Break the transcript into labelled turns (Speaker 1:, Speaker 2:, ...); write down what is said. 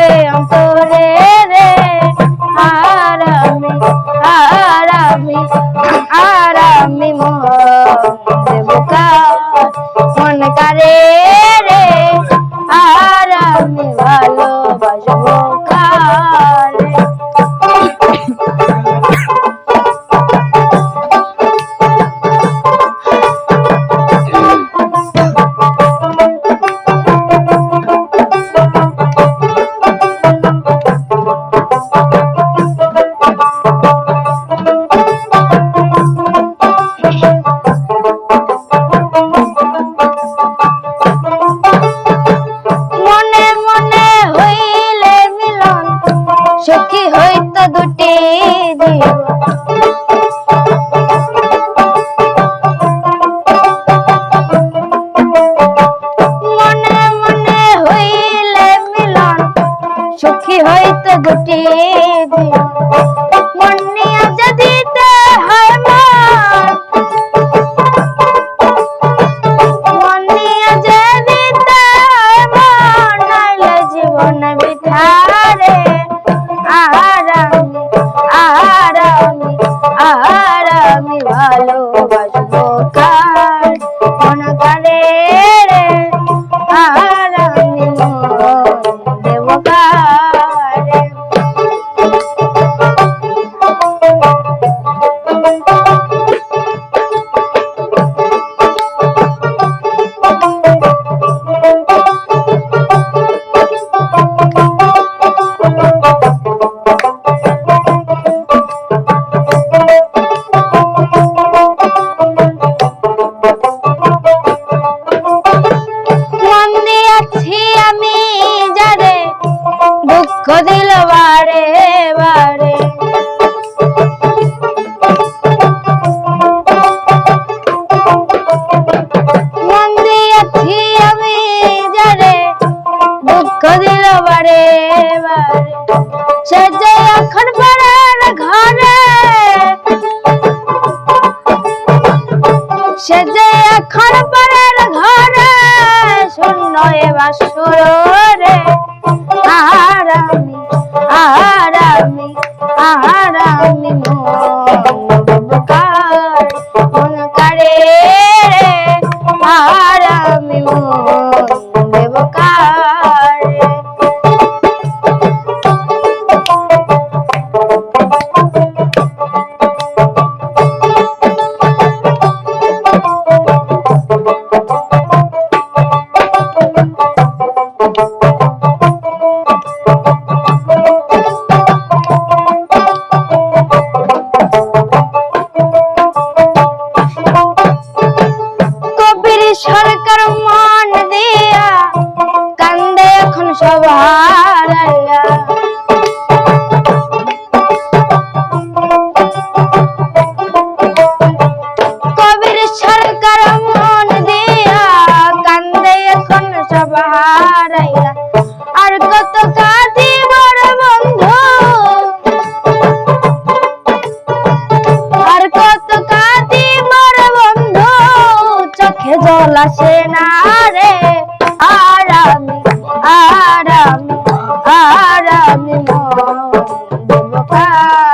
Speaker 1: Aê, é um আমি ভালোবাসবো কার? কোন কালে দিল বারে বারে। মন দিয়াছি আমি যারে, দুঃখ দিল বারে বারে। সে যে এখন পড়ার ঘরে, সে যে শূন্য এবার সুরে। আর আমি মন এখন সব হারাইয়া কবির সরকার মন দিয়া কান্দে এখন সব আর কত কাঁদি বড় বন্ধু। আর কত কাঁদি মোর বন্ধু, চোখে জল আসে না রে। দেব